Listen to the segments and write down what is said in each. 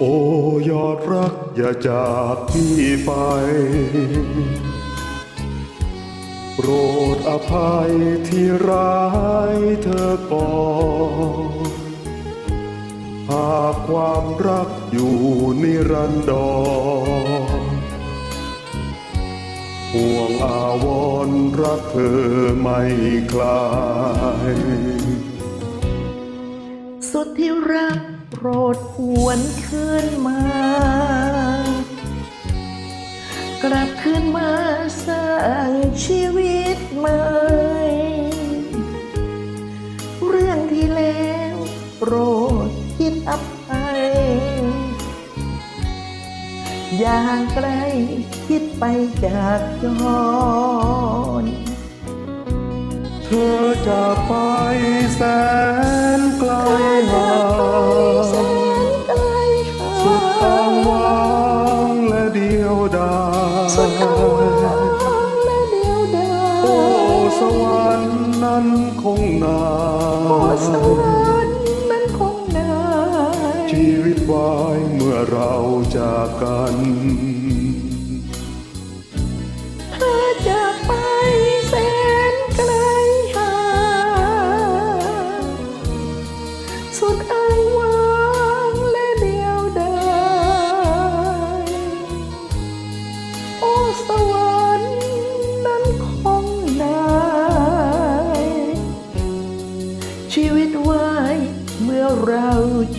โอ้ยอดรักอย่าจากพี่ไป โปรดอภัยที่ร้ายเธอก่อนหากความรักอยู่นิรันดรห่วงอาวรรักเธอไม่คลาย สุดที่รัก โปรดหวนคืนมา กลับคืนมาสร้างชีวิตใหม่เรื่องที่แล้วโปรดคิดอภัยอย่างไกลคิดไปจากย้อนเธอจะไปแสนไกลาสุดอ้างว้างและเดียวดายสุดอ้างว้างและเดียวดายโอ้สวรรค์นั้นคงนาโอ้สวรรค์นั้นคงนายชีวิตวายเมื่อเราจากกัน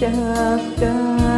จากกัน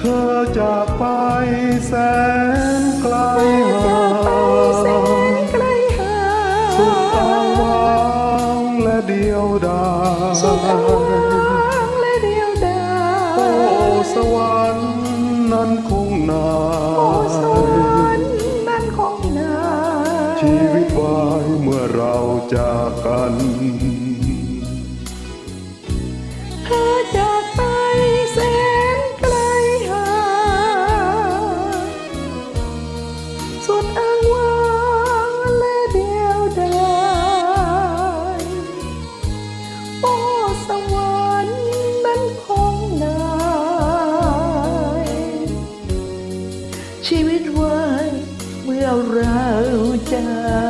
เธอจากไปแสนไกลหาแสนไกลหาสุดอ้างว้างและเดียวดายสุดอ้างว้างและเดียวดาโอ้สวรรค์นั้นคงนาโอ้สวรรค์นั้นคงนายชีวิตวายเมื่อเราจากกันเธอ ไ